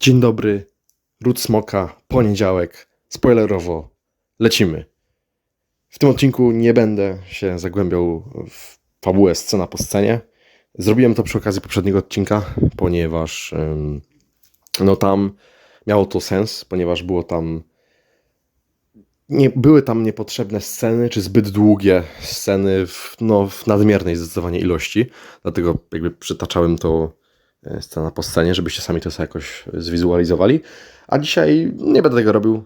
Dzień dobry, Ród Smoka, poniedziałek, spoilerowo, lecimy. W tym odcinku nie będę się zagłębiał w fabułę scena po scenie. Zrobiłem to przy okazji poprzedniego odcinka, ponieważ no tam miało to sens, ponieważ było tam nie, były tam niepotrzebne sceny, czy zbyt długie sceny w, no, w nadmiernej zdecydowanie ilości. Dlatego jakby przytaczałem to scena po scenie, żebyście sami to sobie jakoś zwizualizowali. A dzisiaj nie będę tego robił.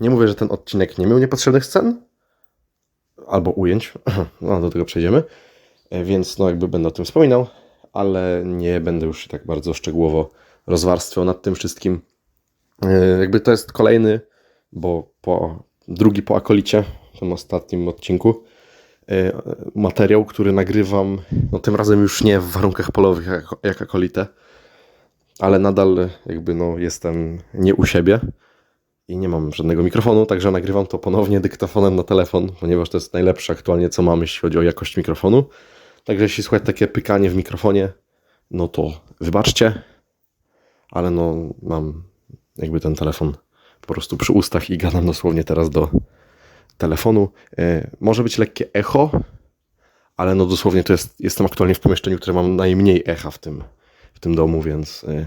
Nie mówię, że ten odcinek nie miał niepotrzebnych scen. Albo ujęć. No, do tego przejdziemy. E, Więc no jakby będę o tym wspominał, ale nie będę już tak bardzo szczegółowo rozwarstwiał nad tym wszystkim. E, Jakby to jest kolejny, bo po, drugi po akolicie, w tym ostatnim odcinku, e, materiał, który nagrywam, no tym razem już nie w warunkach polowych jak, jak akolite, ale nadal jakby no jestem nie u siebie i nie mam żadnego mikrofonu, także nagrywam to ponownie dyktafonem na telefon, ponieważ to jest najlepsze aktualnie co mam, jeśli chodzi o jakość mikrofonu. Także jeśli słychać takie pykanie w mikrofonie, no to wybaczcie, ale no mam jakby ten telefon po prostu przy ustach i gadam dosłownie teraz do telefonu. E, może być lekkie echo, ale no dosłownie to jest, jestem aktualnie w pomieszczeniu, które mam najmniej echa w tym, w tym domu, więc e,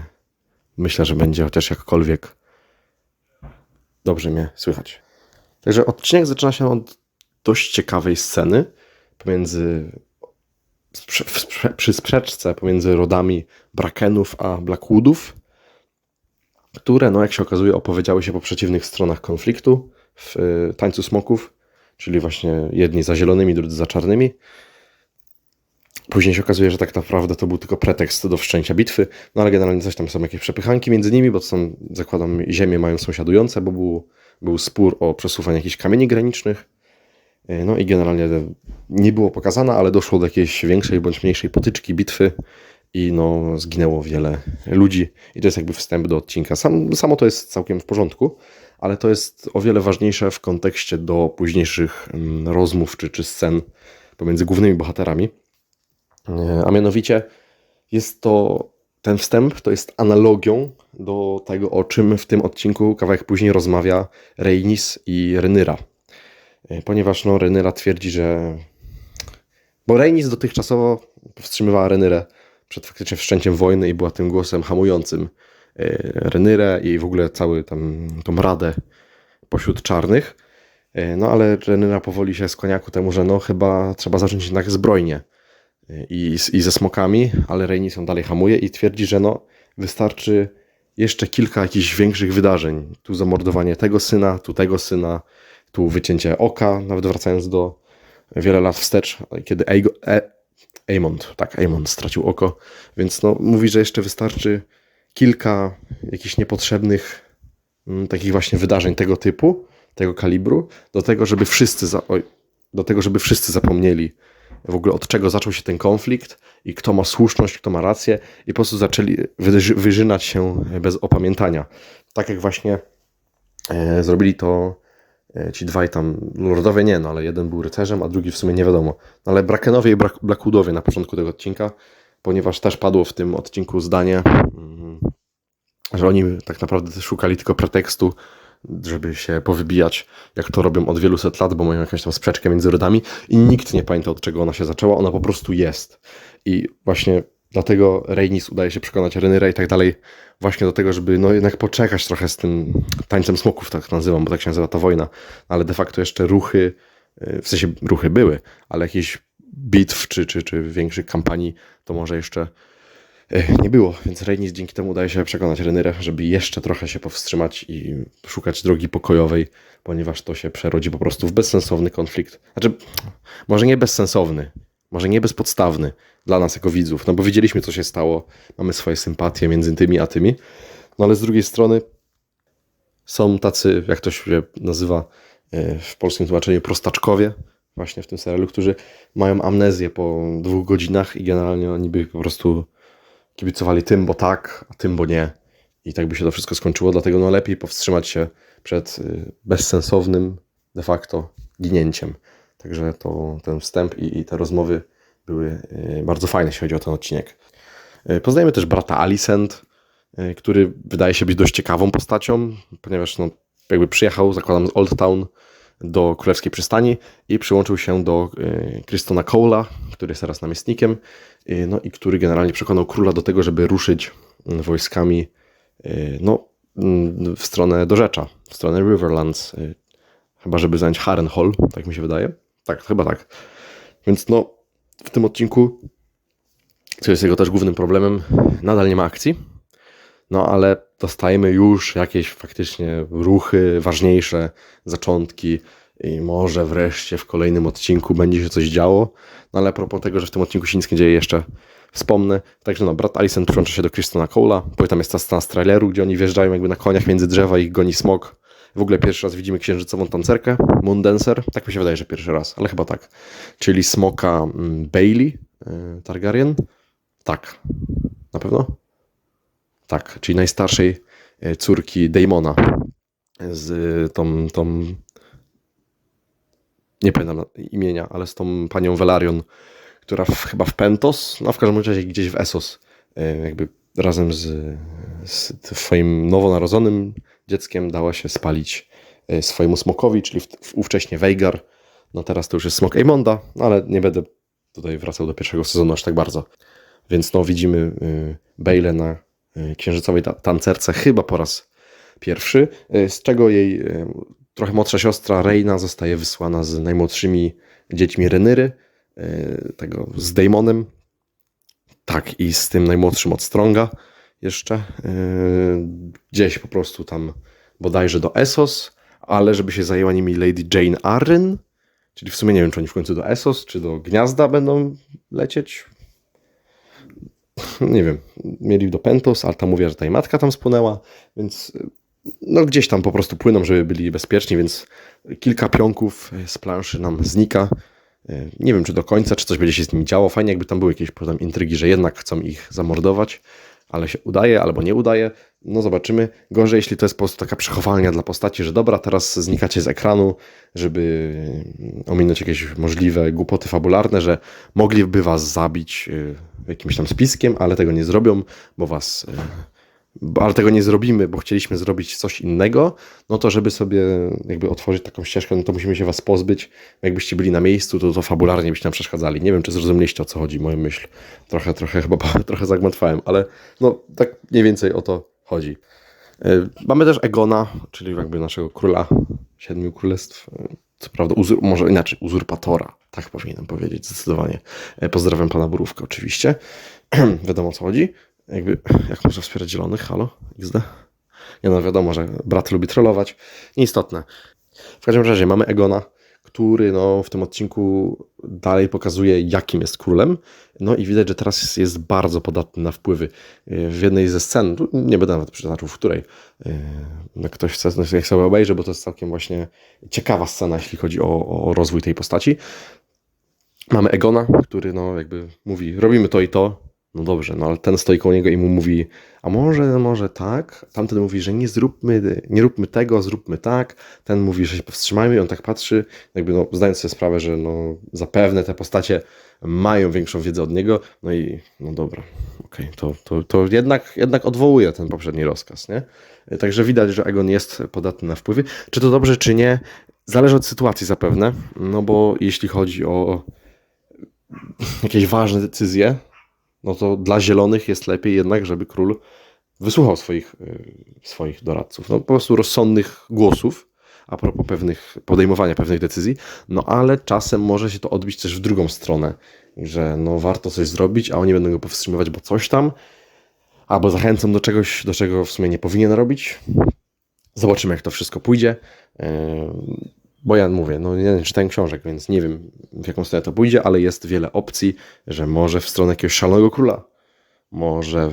myślę, że będzie chociaż jakkolwiek dobrze mnie słychać. Także odcinek zaczyna się od dość ciekawej sceny pomiędzy przy sprzeczce pomiędzy rodami Brakenów a Blackwoodów, które, no jak się okazuje, opowiedziały się po przeciwnych stronach konfliktu w y, Tańcu Smoków, czyli właśnie jedni za zielonymi, drudzy za czarnymi. Później się okazuje, że tak naprawdę to był tylko pretekst do wszczęcia bitwy, no ale generalnie coś tam są jakieś przepychanki między nimi, bo to są, zakładam, ziemie mają sąsiadujące, bo był, był spór o przesuwanie jakichś kamieni granicznych. Y, No i generalnie nie było pokazane, ale doszło do jakiejś większej bądź mniejszej potyczki, bitwy i no zginęło wiele ludzi i to jest jakby wstęp do odcinka. Sam, samo to jest całkiem w porządku, ale to jest o wiele ważniejsze w kontekście do późniejszych mm, rozmów czy, czy scen pomiędzy głównymi bohaterami. E, A mianowicie jest to, ten wstęp to jest analogią do tego, o czym w tym odcinku kawałek później rozmawia Reynis i Renyra. E, Ponieważ no, Renyra twierdzi, że... Bo Reynis dotychczasowo powstrzymywała Renyrę przed faktycznie wszczęciem wojny i była tym głosem hamującym e, Renyrę i w ogóle cały tam tą radę pośród czarnych. E, No ale Renyra powoli się skłania ku temu, że no chyba trzeba zacząć jednak zbrojnie E, i, i ze smokami, ale Reynis ją dalej hamuje i twierdzi, że no wystarczy jeszcze kilka jakichś większych wydarzeń. Tu zamordowanie tego syna, tu tego syna, tu wycięcie oka, nawet wracając do wiele lat wstecz, kiedy Aemond, tak, Aemond stracił oko, więc no, mówi, że jeszcze wystarczy kilka jakichś niepotrzebnych mm, takich właśnie wydarzeń tego typu, tego kalibru, do tego, żeby wszyscy, za, oj, do tego, żeby wszyscy zapomnieli w ogóle od czego zaczął się ten konflikt i kto ma słuszność, kto ma rację i po prostu zaczęli wyży- wyżynać się bez opamiętania. Tak jak właśnie e, zrobili to ci dwaj tam lordowie nie, no ale jeden był rycerzem, a drugi w sumie nie wiadomo. No, ale Brakenowie i Blackwoodowie na początku tego odcinka, ponieważ też padło w tym odcinku zdanie, mm, że oni tak naprawdę szukali tylko pretekstu, żeby się powybijać, jak to robią od wielu set lat, bo mają jakąś tam sprzeczkę między rodami i nikt nie pamięta od czego ona się zaczęła, ona po prostu jest. I właśnie dlatego Reynis udaje się przekonać Renyrę i tak dalej, właśnie do tego, żeby no jednak poczekać trochę z tym tańcem smoków, tak nazywam, bo tak się nazywa ta wojna, ale de facto jeszcze ruchy, y, w sensie ruchy były, ale jakieś bitw czy, czy, czy większych kampanii to może jeszcze e, nie było, więc Reynis dzięki temu udaje się przekonać Renyrę, żeby jeszcze trochę się powstrzymać i szukać drogi pokojowej, ponieważ to się przerodzi po prostu w bezsensowny konflikt. Znaczy, może nie bezsensowny, może nie bezpodstawny dla nas jako widzów, no bo widzieliśmy co się stało, mamy swoje sympatie między tymi a tymi, no ale z drugiej strony są tacy, jak to się nazywa e, w polskim tłumaczeniu, prostaczkowie, właśnie w tym serialu, którzy mają amnezję po dwóch godzinach i generalnie oni by po prostu kibicowali tym, bo tak, a tym, bo nie. I tak by się to wszystko skończyło, dlatego no lepiej powstrzymać się przed y, bezsensownym de facto ginięciem. Także to, ten wstęp i, i te rozmowy były y, bardzo fajne, jeśli chodzi o ten odcinek. Y, Poznajemy też brata Alicent, e, który wydaje się być dość ciekawą postacią, ponieważ no, jakby przyjechał, zakładam, z Old Town do Królewskiej Przystani i przyłączył się do e, Krystona Cole'a, który jest teraz namiestnikiem, e, no i który generalnie przekonał króla do tego, żeby ruszyć mm, wojskami e, no, mm, w stronę Dorzecza, w stronę Riverlands, e, chyba żeby zająć Harrenhal, tak mi się wydaje. Tak, chyba tak. Więc no, w tym odcinku, co jest jego też głównym problemem, nadal nie ma akcji, no ale dostajemy już jakieś faktycznie ruchy ważniejsze, zaczątki i może wreszcie w kolejnym odcinku będzie się coś działo. No ale a propos tego, że w tym odcinku się nic nie dzieje jeszcze, wspomnę. Także no, brat Alison przyłącza się do Kristona Cole'a, bo tam jest ta scena z traileru, gdzie oni wjeżdżają jakby na koniach między drzewa i ich goni smok. W ogóle pierwszy raz widzimy księżycową tancerkę, Moon Dancer. Tak mi się wydaje, że pierwszy raz, ale chyba tak. Czyli smoka mm, Bailey y, Targaryen. Tak. Na pewno? Tak, czyli najstarszej e, córki Daemona z e, tą, tą nie pamiętam imienia, ale z tą panią Velaryon, która w, chyba w Pentos, no w każdym razie gdzieś w Essos, jakby razem z, z swoim nowonarodzonym dzieckiem dała się spalić e, swojemu smokowi, czyli ówcześnie Veigar. No teraz to już jest smok Aemonda, no ale nie będę tutaj wracał do pierwszego sezonu aż tak bardzo. Więc no widzimy y, Bale na y, księżycowej ta- tancerce chyba po raz pierwszy, z czego jej trochę młodsza siostra Reina zostaje wysłana z najmłodszymi dziećmi Renyry, tego z Daemonem, tak i z tym najmłodszym od Stronga jeszcze, gdzieś po prostu tam bodajże do Essos, ale żeby się zajęła nimi Lady Jane Arryn, czyli w sumie nie wiem, czy oni w końcu do Essos, czy do Gniazda będą lecieć, nie wiem, mieli do Pentos, ale tam mówię, że ta matka tam spłynęła, więc no gdzieś tam po prostu płyną, żeby byli bezpieczni, więc kilka pionków z planszy nam znika. Nie wiem, czy do końca, czy coś będzie się z nimi działo. Fajnie, jakby tam były jakieś potem intrygi, że jednak chcą ich zamordować, ale się udaje albo nie udaje. No zobaczymy. Gorzej, jeśli to jest po prostu taka przechowalnia dla postaci, że dobra, teraz znikacie z ekranu, żeby ominąć jakieś możliwe głupoty fabularne, że mogliby was zabić y, jakimś tam spiskiem, ale tego nie zrobią, bo was. y, Ale tego nie zrobimy, bo chcieliśmy zrobić coś innego, no to żeby sobie jakby otworzyć taką ścieżkę, no to musimy się was pozbyć. Jakbyście byli na miejscu, to, to fabularnie byście nam przeszkadzali. Nie wiem, czy zrozumieliście o co chodzi, moją myśl. Trochę, trochę chyba trochę zagmatwałem, ale no tak mniej więcej o to chodzi. Y, Mamy też Egona, czyli jakby naszego króla siedmiu królestw. Y, Co prawda, uzur, może inaczej, uzurpatora. Tak powinienem powiedzieć, zdecydowanie. Y, Pozdrawiam pana Borówkę oczywiście. wiadomo o co chodzi. Jakby, jak można wspierać zielonych? Halo? XD? Nie no, wiadomo, że brat lubi trollować. Nieistotne. W każdym razie mamy Egona, który no, w tym odcinku dalej pokazuje, jakim jest królem. No i widać, że teraz jest, bardzo podatny na wpływy. Yy, W jednej ze scen, nie będę nawet przytaczał, w której jak ktoś chce, no, jak sobie obejrzy, bo to jest całkiem właśnie ciekawa scena, jeśli chodzi o, o rozwój tej postaci. Mamy Egona, który no jakby mówi, robimy to i to. No dobrze, no ale ten stoi koło niego i mu mówi, a może, może tak? Tamten mówi, że nie zróbmy, nie róbmy tego, zróbmy tak. Ten mówi, że się powstrzymajmy i on tak patrzy, jakby no, zdając sobie sprawę, że no, zapewne te postacie mają większą wiedzę od niego. No i no dobra, okej, to, to, to jednak, jednak odwołuje ten poprzedni rozkaz, nie? Także widać, że Egon jest podatny na wpływy. Czy to dobrze, czy nie? Zależy od sytuacji zapewne, no bo jeśli chodzi o jakieś ważne decyzje, no to dla zielonych jest lepiej jednak, żeby król wysłuchał swoich, y, swoich doradców. No po prostu rozsądnych głosów a propos pewnych, podejmowania pewnych decyzji, no ale czasem może się to odbić też w drugą stronę, że no warto coś zrobić, a oni będą go powstrzymywać, bo coś tam, albo zachęcą do czegoś, do czego w sumie nie powinien robić. Zobaczymy, jak to wszystko pójdzie. Bo ja mówię, no nie czytałem książek, więc nie wiem w jaką stronę to pójdzie, ale jest wiele opcji, że może w stronę jakiegoś szalonego króla. Może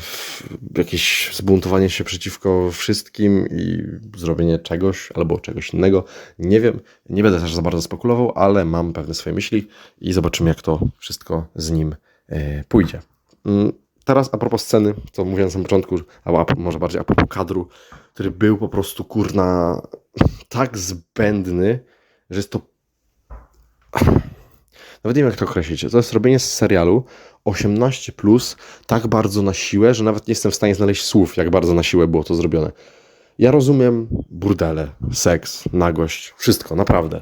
jakieś zbuntowanie się przeciwko wszystkim i zrobienie czegoś albo czegoś innego. Nie wiem, nie będę też za bardzo spekulował, ale mam pewne swoje myśli i zobaczymy, jak to wszystko z nim e, pójdzie. Mm, Teraz a propos sceny, co mówiłem na samym początku, albo może bardziej a propos kadru, który był po prostu kurna tak zbędny, że jest to. Nawet nie wiem, jak to określić. To jest robienie z serialu 18 plus tak bardzo na siłę, że nawet nie jestem w stanie znaleźć słów, jak bardzo na siłę było to zrobione. Ja rozumiem burdele, seks, nagość, wszystko, naprawdę.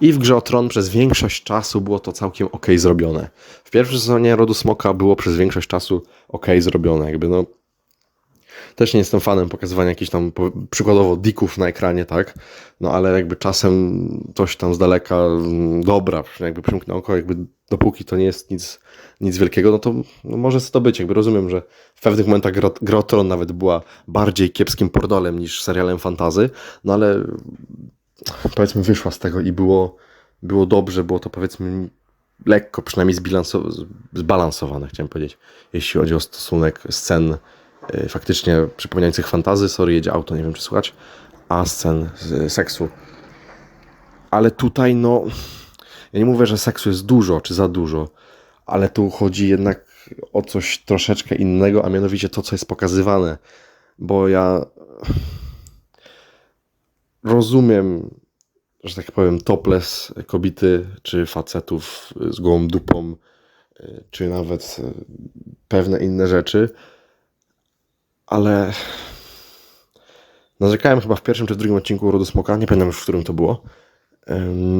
I w grze o Tron przez większość czasu było to całkiem ok zrobione. W pierwszym sezonie Rodu Smoka było przez większość czasu ok zrobione. Jakby no, też nie jestem fanem pokazywania jakichś tam przykładowo dików na ekranie, tak? No ale jakby czasem coś tam z daleka, mm, dobra, jakby przymknę oko, jakby dopóki to nie jest nic, nic wielkiego, no to no może to być. Jakby rozumiem, że w pewnych momentach Gro- Gra o Tron nawet była bardziej kiepskim pordolem niż serialem fantazy, no ale powiedzmy wyszła z tego i było, było dobrze, było to powiedzmy lekko przynajmniej zbilansow- zbalansowane, chciałem powiedzieć, jeśli chodzi o stosunek scen faktycznie przypominających fantazy, sorry, jedzie auto, nie wiem czy słuchać, a scen z seksu. Ale tutaj no, ja nie mówię, że seksu jest dużo, czy za dużo, ale tu chodzi jednak o coś troszeczkę innego, a mianowicie to, co jest pokazywane, bo ja rozumiem, że tak powiem, topless kobiety czy facetów z gołą dupą, y, czy nawet pewne inne rzeczy, ale narzekałem chyba w pierwszym czy w drugim odcinku Rodu Smoka, nie pamiętam już w którym to było,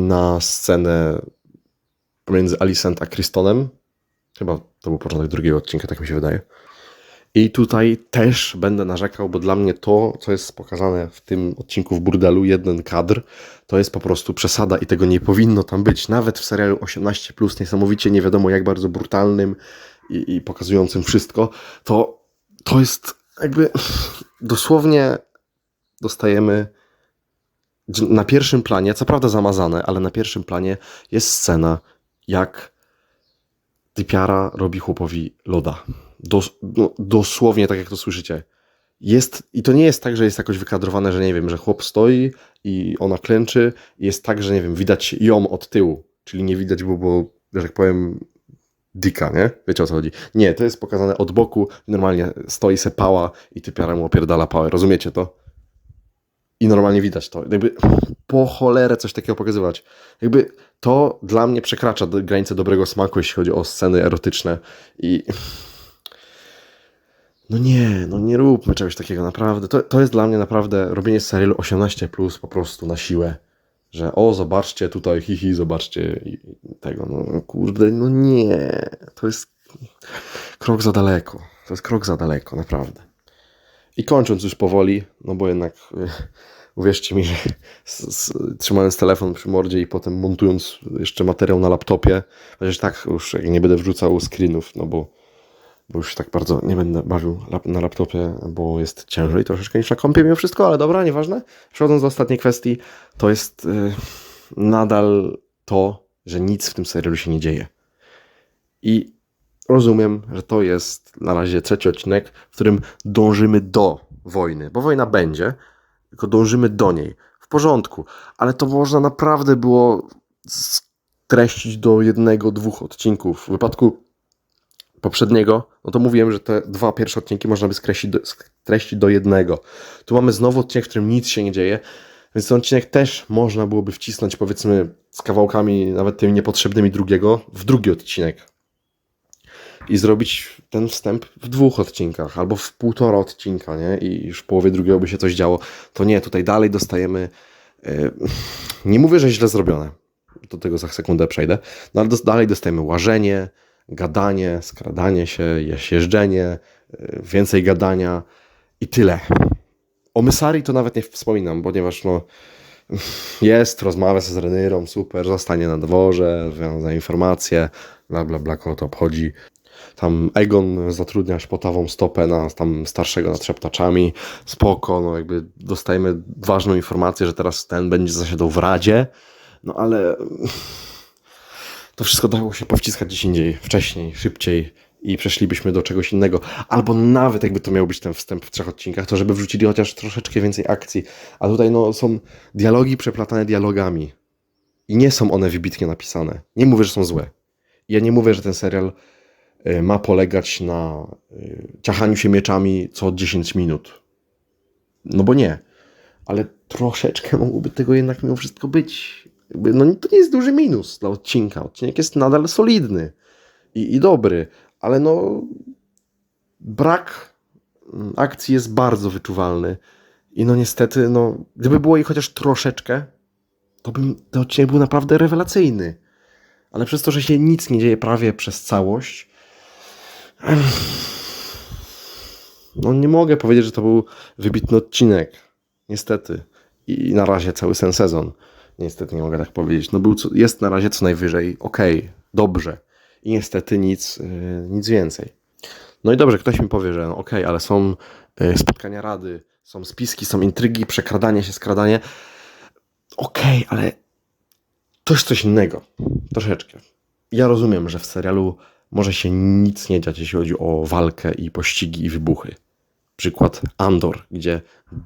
na scenę pomiędzy Alicent a Kristonem. Chyba to był początek drugiego odcinka, tak mi się wydaje. I tutaj też będę narzekał, bo dla mnie to, co jest pokazane w tym odcinku w burdelu, jeden kadr, to jest po prostu przesada i tego nie powinno tam być. Nawet w serialu 18, niesamowicie nie wiadomo jak bardzo brutalnym i, i pokazującym wszystko, to, to jest jakby dosłownie dostajemy na pierwszym planie, co prawda zamazane, ale na pierwszym planie jest scena, jak typiara robi chłopowi loda. Dos, no, dosłownie tak jak to słyszycie. Jest, I to nie jest tak, że jest jakoś wykadrowane, że nie wiem, że chłop stoi i ona klęczy. Jest tak, że nie wiem, widać ją od tyłu. Czyli nie widać było, bo, że tak powiem, dika, nie? Wiecie o co chodzi? Nie, to jest pokazane od boku. Normalnie stoi se pała i typiara mu opierdala pałę. Rozumiecie to? I normalnie widać to. Jakby po cholerę coś takiego pokazywać. Jakby to dla mnie przekracza granicę dobrego smaku, jeśli chodzi o sceny erotyczne. I no nie, no nie róbmy czegoś takiego, naprawdę. To, to jest dla mnie naprawdę robienie serialu 18 plus po prostu na siłę. Że o, zobaczcie tutaj, hihi, zobaczcie tego. No kurde, no nie. To jest krok za daleko. To jest krok za daleko, naprawdę. I kończąc już powoli, no bo jednak uwierzcie mi, że s, s, trzymając telefon przy mordzie i potem montując jeszcze materiał na laptopie, chociaż tak już nie będę wrzucał screenów, no bo, bo już tak bardzo nie będę bawił na laptopie, bo jest ciężej troszeczkę niż na kompie mimo wszystko, ale dobra, nieważne. Przechodząc do ostatniej kwestii, to jest y, nadal to, że nic w tym serialu się nie dzieje. I rozumiem, że to jest na razie trzeci odcinek, w którym dążymy do wojny, bo wojna będzie, tylko dążymy do niej. W porządku, ale to można naprawdę było streścić do jednego, dwóch odcinków. W wypadku poprzedniego, no to mówiłem, że te dwa pierwsze odcinki można by skreślić do, streścić do jednego. Tu mamy znowu odcinek, w którym nic się nie dzieje, więc ten odcinek też można byłoby wcisnąć, powiedzmy, z kawałkami, nawet tymi niepotrzebnymi drugiego, w drugi odcinek i zrobić ten wstęp w dwóch odcinkach albo w półtora odcinka, nie? I już w połowie drugiego by się coś działo. To nie, tutaj dalej dostajemy. Yy, nie mówię, że źle zrobione. Do tego za sekundę przejdę. No ale dalej dostajemy łażenie, gadanie, skradanie się, jeżdżenie, yy, więcej gadania i tyle. O Mysari to nawet nie wspominam, ponieważ no, jest, rozmawia z Renyrą, super, zostanie na dworze, wiąże informacje, bla bla bla, kogo to obchodzi. Tam Egon zatrudnia szpotawą stopę na tam starszego nad szeptaczami. Spoko, no jakby dostajemy ważną informację, że teraz ten będzie zasiadał w Radzie. No ale to wszystko dało się powciskać gdzieś indziej, wcześniej, szybciej i przeszlibyśmy do czegoś innego. Albo nawet jakby to miał być ten wstęp w trzech odcinkach, to żeby wrzucili chociaż troszeczkę więcej akcji. A tutaj no są dialogi przeplatane dialogami. I nie są one wybitnie napisane. Nie mówię, że są złe. Ja nie mówię, że ten serial y, ma polegać na y, ciachaniu się mieczami co 10 minut. No bo nie. Ale troszeczkę mogłoby tego jednak mimo wszystko być. Jakby, no to nie jest duży minus dla odcinka. Odcinek jest nadal solidny. i, i dobry, ale no brak mm, akcji jest bardzo wyczuwalny. I no niestety, no, gdyby było jej chociaż troszeczkę, to bym ten odcinek był naprawdę rewelacyjny. Ale przez to, że się nic nie dzieje prawie przez całość, no nie mogę powiedzieć, że to był wybitny odcinek. Niestety. I na razie cały ten sezon. Niestety nie mogę tak powiedzieć. No był, co- jest na razie co najwyżej okej, dobrze. I niestety nic, yy, nic więcej. No i dobrze, ktoś mi powie, że no okej, ale są yy, spotkania rady, są spiski, są intrygi, przekradanie się, skradanie. Okej, ale to jest coś innego. Troszeczkę. Ja rozumiem, że w serialu może się nic nie dziać, jeśli chodzi o walkę i pościgi i wybuchy. Przykład Andor, gdzie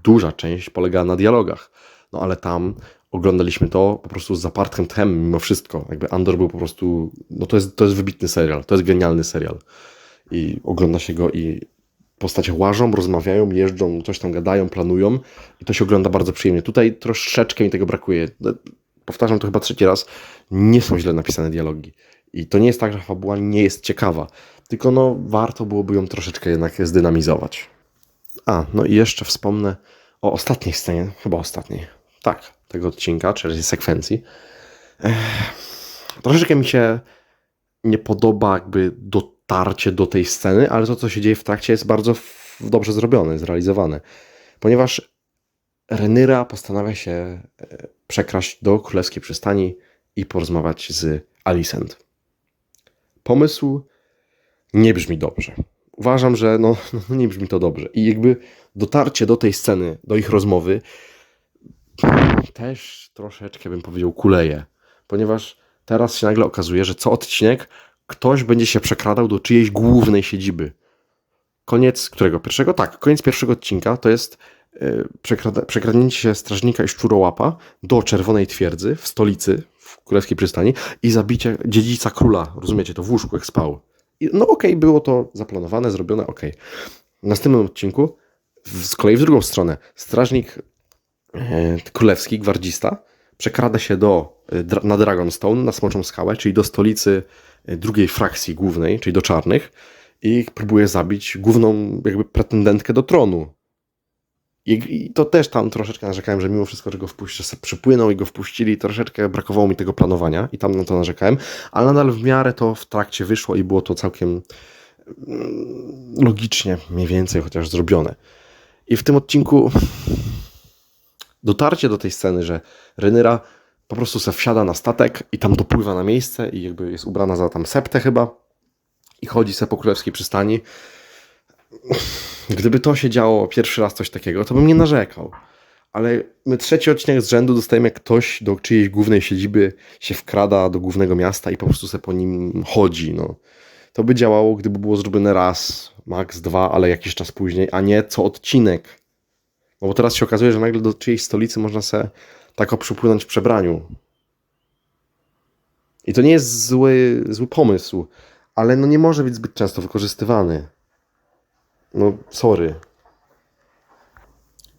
duża część polega na dialogach. No ale tam oglądaliśmy to po prostu z zapartym tchem mimo wszystko. Jakby Andor był po prostu, no to jest, to jest wybitny serial, to jest genialny serial. I ogląda się go i postacie łażą, rozmawiają, jeżdżą, coś tam gadają, planują i to się ogląda bardzo przyjemnie. Tutaj troszeczkę mi tego brakuje. Powtarzam to chyba trzeci raz, nie są źle napisane dialogi. I to nie jest tak, że fabuła nie jest ciekawa, tylko no warto byłoby ją troszeczkę jednak zdynamizować. A, no i jeszcze wspomnę o ostatniej scenie, chyba ostatniej, tak, tego odcinka, czyli sekwencji. Ech, troszeczkę mi się nie podoba jakby dotarcie do tej sceny, ale to, co się dzieje w trakcie jest bardzo dobrze zrobione, zrealizowane. Ponieważ Renyra postanawia się e, przekraść do królewskiej przystani i porozmawiać z Alicent. Pomysł nie brzmi dobrze. Uważam, że no, no nie brzmi to dobrze. I jakby dotarcie do tej sceny, do ich rozmowy, też troszeczkę bym powiedział kuleje. Ponieważ teraz się nagle okazuje, że co odcinek ktoś będzie się przekradał do czyjejś głównej siedziby. Koniec którego? Pierwszego? Tak, koniec pierwszego odcinka to jest e, przekradnięcie się strażnika i szczurołapa do Czerwonej Twierdzy w stolicy, w Królewskiej Przystani i zabicie dziedzica króla, rozumiecie, to w łóżku jak spał. I, no okej, było to zaplanowane, zrobione, okej. W następnym odcinku, z kolei w drugą stronę, strażnik królewski, gwardzista, przekrada się do, e, na Dragonstone, na Smoczą Skałę, czyli do stolicy e, drugiej frakcji głównej, czyli do czarnych i próbuje zabić główną jakby pretendentkę do tronu. I, to też tam troszeczkę narzekałem, że mimo wszystko, że go że przypłynął i go wpuścili, troszeczkę brakowało mi tego planowania i tam na to narzekałem, ale nadal w miarę to w trakcie wyszło i było to całkiem mm, logicznie mniej więcej chociaż zrobione. I w tym odcinku dotarcie do tej sceny, że Renyra po prostu se wsiada na statek i tam dopływa na miejsce i jakby jest ubrana za tam septę chyba i chodzi se po królewskiej przystani. Gdyby to się działo pierwszy raz coś takiego, to bym nie narzekał. Ale my trzeci odcinek z rzędu dostajemy, jak ktoś do czyjejś głównej siedziby się wkrada do głównego miasta i po prostu se po nim chodzi. No. To by działało, gdyby było zrobione raz, max dwa, ale jakiś czas później, a nie co odcinek. No bo teraz się okazuje, że nagle do czyjejś stolicy można se tak przypłynąć w przebraniu. I to nie jest zły, zły pomysł, ale no nie może być zbyt często wykorzystywany. No, sorry.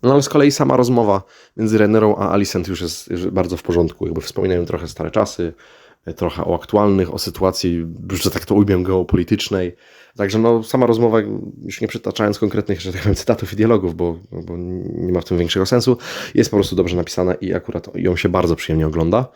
No ale z kolei sama rozmowa między Rennerą a Alicent już jest bardzo w porządku. Jakby wspominają trochę stare czasy, trochę o aktualnych, o sytuacji, że tak to ujmę, geopolitycznej. Także no, sama rozmowa, już nie przytaczając konkretnych że tak powiem, cytatów i dialogów, bo, bo nie ma w tym większego sensu, jest po prostu dobrze napisana i akurat ją się bardzo przyjemnie ogląda.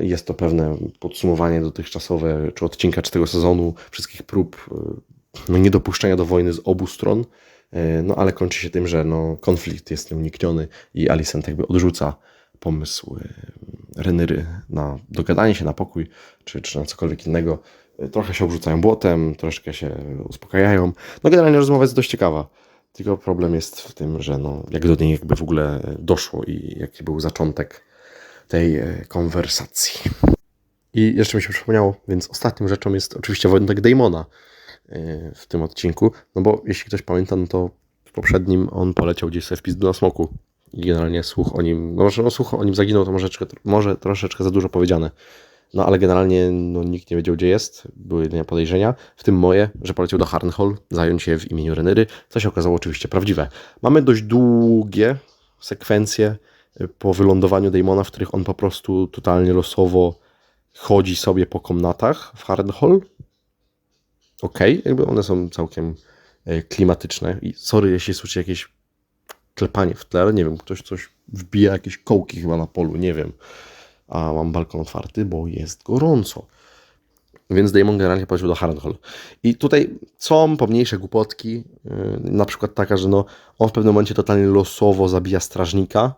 Y, Jest to pewne podsumowanie dotychczasowe, czy odcinka, czy tego sezonu, wszystkich prób y, no, niedopuszczenia do wojny z obu stron. Y, No ale kończy się tym, że no, konflikt jest nieunikniony i Alicent jakby odrzuca pomysł y, Renyry na dogadanie się, na pokój, czy, czy na cokolwiek innego. Trochę się obrzucają błotem, troszkę się uspokajają. No generalnie rozmowa jest dość ciekawa. Tylko problem jest w tym, że no, jak do niej jakby w ogóle doszło i jaki był zaczątek tej e, konwersacji. I jeszcze mi się przypomniało, więc ostatnią rzeczą jest oczywiście wątek Damona e, w tym odcinku, no bo jeśli ktoś pamięta, no to w poprzednim on poleciał gdzieś sobie w pizdu na smoku i generalnie słuch o nim, no może no, słuch o nim zaginął, to może, może troszeczkę za dużo powiedziane. No ale generalnie no, nikt nie wiedział, gdzie jest, były jedynie podejrzenia, w tym moje, że poleciał do Harnhall, zająć się w imieniu Renyry, co się okazało oczywiście prawdziwe. Mamy dość długie sekwencje y, po wylądowaniu Damona, w których on po prostu totalnie losowo chodzi sobie po komnatach w Harnhall ok, jakby one są całkiem e, klimatyczne. I sorry, jeśli słyszycie jakieś klepanie w tle, nie wiem, ktoś coś wbija jakieś kołki chyba na polu, nie wiem. A mam balkon otwarty, bo jest gorąco. Więc Damon generalnie poleciał do Harrenhal. I tutaj są pomniejsze głupotki, yy, na przykład taka, że no, on w pewnym momencie totalnie losowo zabija strażnika,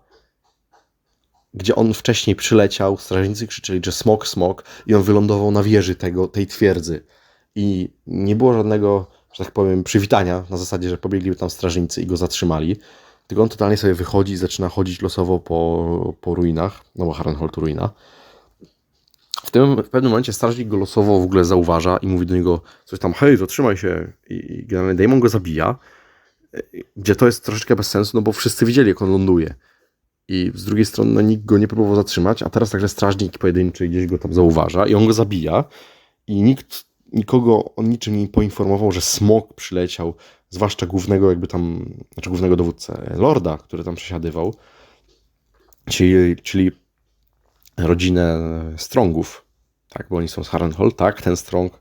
gdzie on wcześniej przyleciał, strażnicy krzyczeli, że smok, smok i on wylądował na wieży tego, tej twierdzy. I nie było żadnego, że tak powiem, przywitania na zasadzie, że pobiegli tam strażnicy i go zatrzymali. Tylko on totalnie sobie wychodzi i zaczyna chodzić losowo po, po ruinach, no bo Harrenhal to ruina. W, tym, w pewnym momencie strażnik go losowo w ogóle zauważa i mówi do niego coś tam, hej, zatrzymaj się. I, i generalnie Damon go zabija, gdzie to jest troszeczkę bez sensu, no bo wszyscy widzieli, jak on ląduje. I z drugiej strony no, nikt go nie próbował zatrzymać, a teraz także strażnik pojedynczy gdzieś go tam zauważa i on go zabija i nikt nikogo o niczym nie poinformował, że smok przyleciał, zwłaszcza głównego jakby tam, znaczy głównego dowódcę, lorda, który tam przesiadywał, czyli, czyli rodzinę Strongów, tak, bo oni są z Harrenhal, tak, ten Strong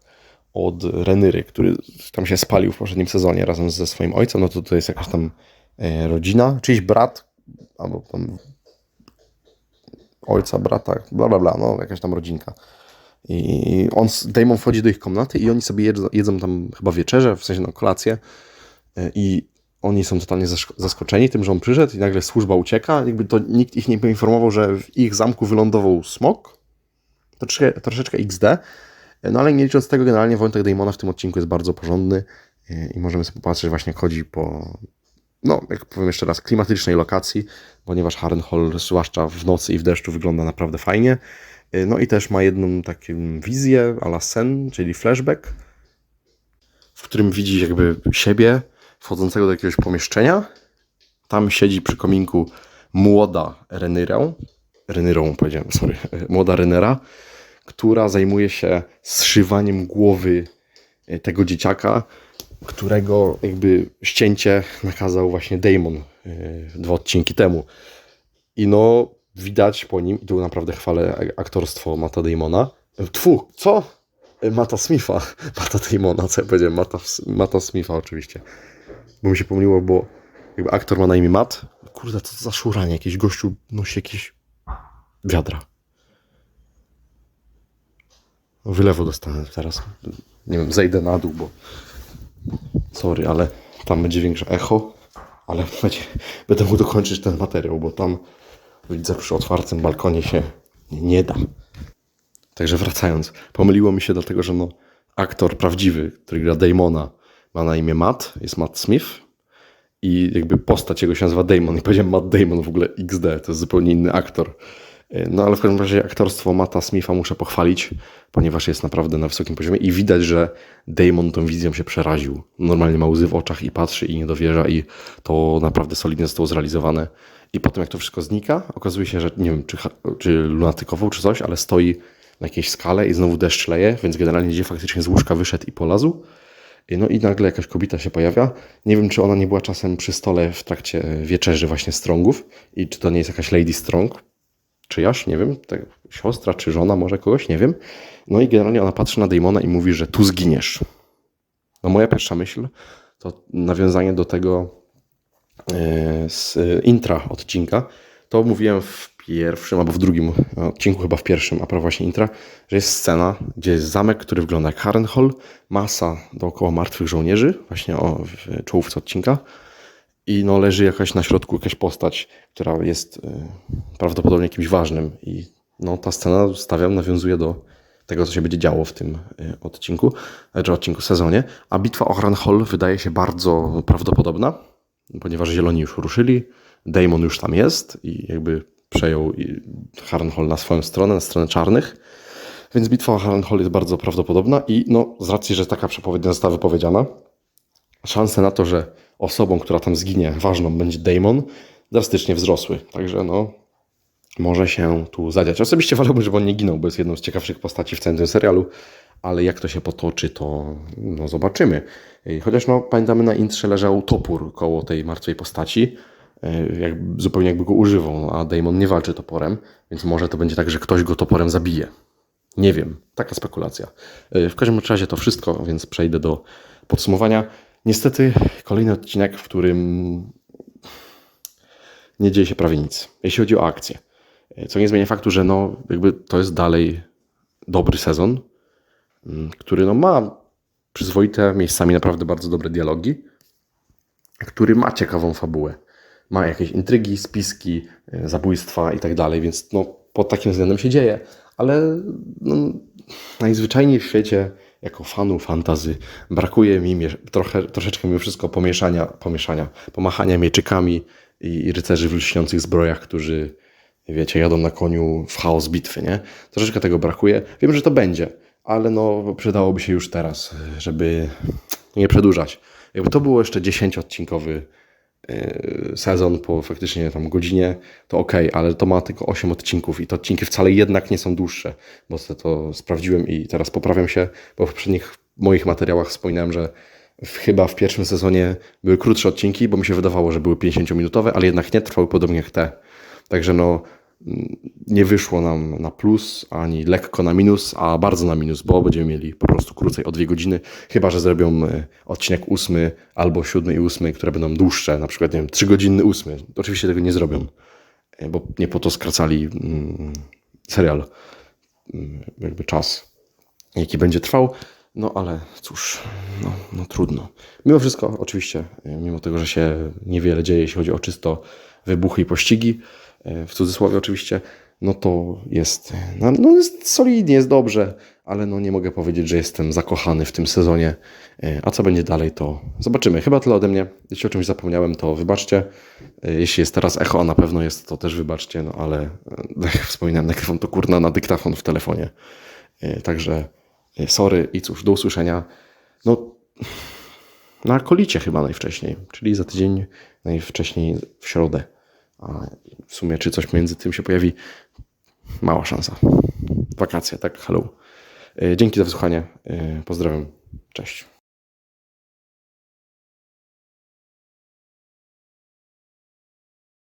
od Renyry, który tam się spalił w poprzednim sezonie razem ze swoim ojcem, no to to jest jakaś tam e, rodzina, czyjś brat, albo tam ojca, brata, bla bla bla, no jakaś tam rodzinka. I on, Damon wchodzi do ich komnaty i oni sobie jedzą, jedzą tam chyba wieczerze, w sensie na kolację e, i oni są totalnie zaskoczeni tym, że on przyszedł i nagle służba ucieka. Jakby to nikt ich nie poinformował, że w ich zamku wylądował smok. To troszeczkę, troszeczkę XD. No ale nie licząc tego, generalnie Wojtek Damona w tym odcinku jest bardzo porządny e, i możemy sobie popatrzeć, właśnie chodzi po, no jak powiem jeszcze raz, klimatycznej lokacji, ponieważ Harrenhal, zwłaszcza w nocy i w deszczu, wygląda naprawdę fajnie. E, no i też ma jedną taką wizję a la sen, czyli flashback, w którym widzi jakby siebie wchodzącego do jakiegoś pomieszczenia. Tam siedzi przy kominku młoda Renyrę, Renyrą powiedziałem, sorry, młoda Renera, która zajmuje się zszywaniem głowy e, tego dzieciaka, którego jakby ścięcie nakazał właśnie Damon e, dwa odcinki temu. I no, widać po nim, i tu naprawdę chwalę aktorstwo Mata Damona. Tfu, co? Mata Smitha. Mata Damona, co ja powiedziałem? Mata, Mata Smitha oczywiście. Bo mi się pomyliło, bo jakby aktor ma na imię Matt. Kurde, co to za szuranie? Jakiś gościu nosi jakieś wiadra. Wylewu dostanę teraz. Nie wiem, zejdę na dół, bo sorry, ale tam będzie większe echo, ale będzie, będę mógł dokończyć ten materiał, bo tam widzę przy otwartym balkonie się nie da. Także wracając, pomyliło mi się dlatego, że no, aktor prawdziwy, który gra Damona, ma na imię Matt, jest Matt Smith i jakby postać jego się nazywa Damon i powiedziałem Matt Damon w ogóle XD, to jest zupełnie inny aktor. No ale w każdym razie aktorstwo Mata Smitha muszę pochwalić, ponieważ jest naprawdę na wysokim poziomie i widać, że Damon tą wizją się przeraził. Normalnie ma łzy w oczach i patrzy i nie dowierza i to naprawdę solidnie zostało zrealizowane. I potem jak to wszystko znika, okazuje się, że nie wiem, czy, czy czy coś, ale stoi na jakiejś skale i znowu deszcz leje, więc generalnie gdzie faktycznie z łóżka wyszedł i polazł. No i nagle jakaś kobieta się pojawia. Nie wiem, czy ona nie była czasem przy stole w trakcie wieczerzy właśnie Strongów i czy to nie jest jakaś Lady Strong, czyjaś, nie wiem, tak, siostra czy żona może kogoś, nie wiem. No i generalnie ona patrzy na Damona i mówi, że tu zginiesz. No moja pierwsza myśl to nawiązanie do tego e, z intra odcinka. To mówiłem w pierwszym albo w drugim odcinku, chyba w pierwszym, a propos właśnie intra, że jest scena, gdzie jest zamek, który wygląda jak Harrenhal, masa dookoła martwych żołnierzy, właśnie o, w czołówce odcinka i no leży jakaś na środku jakaś postać, która jest y, prawdopodobnie kimś ważnym. I no ta scena, stawiam, nawiązuje do tego, co się będzie działo w tym y, odcinku, czy odcinku sezonie, a bitwa o Harrenhal wydaje się bardzo prawdopodobna, ponieważ zieloni już ruszyli, Damon już tam jest i jakby przejął Harrenhal na swoją stronę, na stronę czarnych, więc bitwa o Harrenhal jest bardzo prawdopodobna i no z racji, że taka przepowiednia została wypowiedziana, szanse na to, że osobą, która tam zginie, ważną będzie Damon, drastycznie wzrosły. Także no, może się tu zadziać. Osobiście wolałbym, żeby on nie ginął, bo jest jedną z ciekawszych postaci w całym tym serialu, ale jak to się potoczy, to no, zobaczymy. Chociaż no, pamiętamy, na intrze leżał topór koło tej martwej postaci, e, jak, zupełnie jakby go używał, no, a Damon nie walczy toporem, więc może to będzie tak, że ktoś go toporem zabije. Nie wiem, taka spekulacja. E, W każdym razie to wszystko, więc przejdę do podsumowania. Niestety kolejny odcinek, w którym nie dzieje się prawie nic, jeśli chodzi o akcję. E, Co nie zmienia faktu, że no, jakby to jest dalej dobry sezon, mm, który no, ma przyzwoite, miejscami naprawdę bardzo dobre dialogi, który ma ciekawą fabułę. Ma jakieś intrygi, spiski, e, zabójstwa i tak dalej, więc no, pod takim względem się dzieje. Ale no, najzwyczajniej w świecie, jako fanu fantazy, brakuje mi trochę, troszeczkę mimo wszystko pomieszania, pomieszania, pomachania mieczykami i, i rycerzy w lśniących zbrojach, którzy, wiecie, jadą na koniu w chaos bitwy, nie? Troszeczkę tego brakuje. Wiem, że to będzie, ale no, przydałoby się już teraz, żeby nie przedłużać. Jakby to było jeszcze 10-odcinkowy yy, sezon po faktycznie tam godzinie, to ok, ale to ma tylko 8 odcinków i te odcinki wcale jednak nie są dłuższe, bo to sprawdziłem i teraz poprawiam się, bo w poprzednich moich materiałach wspominałem, że chyba w pierwszym sezonie były krótsze odcinki, bo mi się wydawało, że były 50-minutowe, ale jednak nie trwały podobnie jak te. Także no nie wyszło nam na plus, ani lekko na minus, a bardzo na minus, bo będziemy mieli po prostu krócej o dwie godziny, chyba że zrobią e, odcinek ósmy albo siódmy i ósmy, które będą dłuższe, na przykład, nie wiem, trzygodzinny ósmy. Oczywiście tego nie zrobią, e, bo nie po to skracali mm, serial, mm, jakby czas, jaki będzie trwał. No ale cóż, no, no trudno. Mimo wszystko, oczywiście, e, mimo tego, że się niewiele dzieje, jeśli chodzi o czysto wybuchy i pościgi, w cudzysłowie oczywiście, no to jest, no, no jest solidnie, jest dobrze, ale no nie mogę powiedzieć, że jestem zakochany w tym sezonie. E, A co będzie dalej, to zobaczymy. Chyba tyle ode mnie. Jeśli o czymś zapomniałem, to wybaczcie. E, Jeśli jest teraz echo, a na pewno jest, to też wybaczcie, no ale e, jak wspominałem, nagrywam to kurna na dyktafon w telefonie. E, Także e, sorry i cóż, do usłyszenia. No, na kolicie chyba najwcześniej, czyli za tydzień, najwcześniej w środę. A w sumie, czy coś między tym się pojawi, mała szansa. Wakacje, tak? Hello. E, Dzięki za wysłuchanie. E, Pozdrawiam. Cześć.